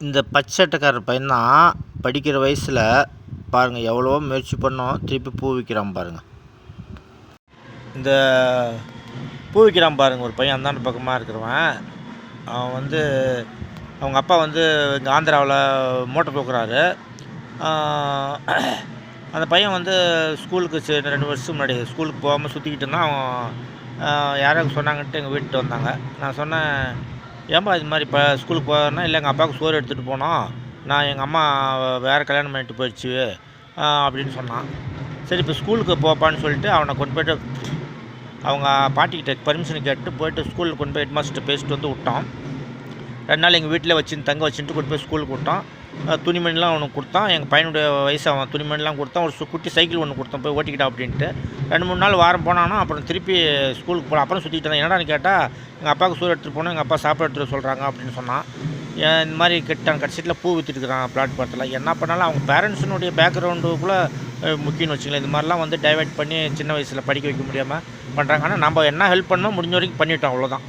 இந்த பச்சேட்டைக்காரர் பையன் தான் படிக்கிற வயசில் பாருங்கள் எவ்வளவோ முயற்சி பண்ணோம் திருப்பி பூ விற்கிறான் பாருங்கள் இந்த பூ விற்கிறான் பாருங்கள் ஒரு பையன் அந்தாண்ட பக்கமாக இருக்கிறவன். அவன் வந்து அவங்க அப்பா வந்து இங்கே ஆந்திராவில் மோட்டர் போக்குறாரு. அந்த பையன் வந்து ஸ்கூலுக்கு சே- ரெண்டு வருஷம் முன்னாடி ஸ்கூலுக்கு போகாமல் சுற்றிக்கிட்டு இருந்தான். அவன் யாராவது சொன்னாங்கன்ட்டு எங்கள் வீட்டுக்கு வந்தாங்க. நான் சொன்னேன் ஏன்பா இது மாதிரி இப்போ ஸ்கூலுக்கு போகிறேன்னா இல்லை எங்கள் அப்பாவுக்கு சோறு எடுத்துகிட்டு போனோம் நான் எங்கள் அம்மா வேறு கல்யாணம் பண்ணிட்டு போயிடுச்சு அப்படின்னு சொன்னான். சரி இப்போ ஸ்கூலுக்கு போப்பான்னு சொல்லிட்டு அவனை கொண்டு போய்ட்டு அவங்க பாட்டிக்கிட்ட பர்மிஷன் கேட்டு போயிட்டு ஸ்கூலில் கொண்டு போய் ஹெட் மாஸ்டர் பேசிட்டு வந்து விட்டோம் ரெண்டு நாள் எங்கள் வீட்டில் வச்சு தங்க வச்சுட்டு கொண்டு போய் ஸ்கூலுக்கு விட்டோம் துணிமணிலாம் அவனுக்கு கொடுத்தான். எங்கள் பையனுடைய வயசு அவன் துணிமணிலாம் கொடுத்தான். ஒரு குட்டி சைக்கிள் ஒன்று கொடுத்தான். போய் ஓட்டிக்கிட்டா அப்படின்ட்டு. ரெண்டு மூணு நாள் வாரம் போனானா அப்புறம் திருப்பி ஸ்கூலுக்கு போகலாம் அப்புறம் சுற்றிட்டு இருந்தான். என்னடான்னு கேட்டால் எங்கள் அப்பாவுக்கு சூறு எடுத்துகிட்டு போனோம் எங்கள் அப்பா சாப்பாடு எடுத்துகிட்டு சொல்கிறாங்க அப்படின்னு சொன்னான். ஏன் இந்த மாதிரி கெட்டான் கடைசியில் பூ விற்றுட்டு பிளாட்ஃபாரத்தில் பிளாட்பாரத்தில் என்ன பண்ணாலும் அவங்க பேரண்ட்ஸினுடைய பேக்ரவுண்டுக்குள்ளே முக்கியம்னு வச்சுங்களேன் இது மாதிரிலாம் வந்து டைவெர்ட் பண்ணி சின்ன வயசில் படிக்க வைக்க முடியாமல் பண்ணுறாங்க ஆனால் நம்ம என்ன ஹெல்ப் பண்ணோம் முடிஞ்ச வரைக்கும் பண்ணிட்டோம் அவ்வளோதான்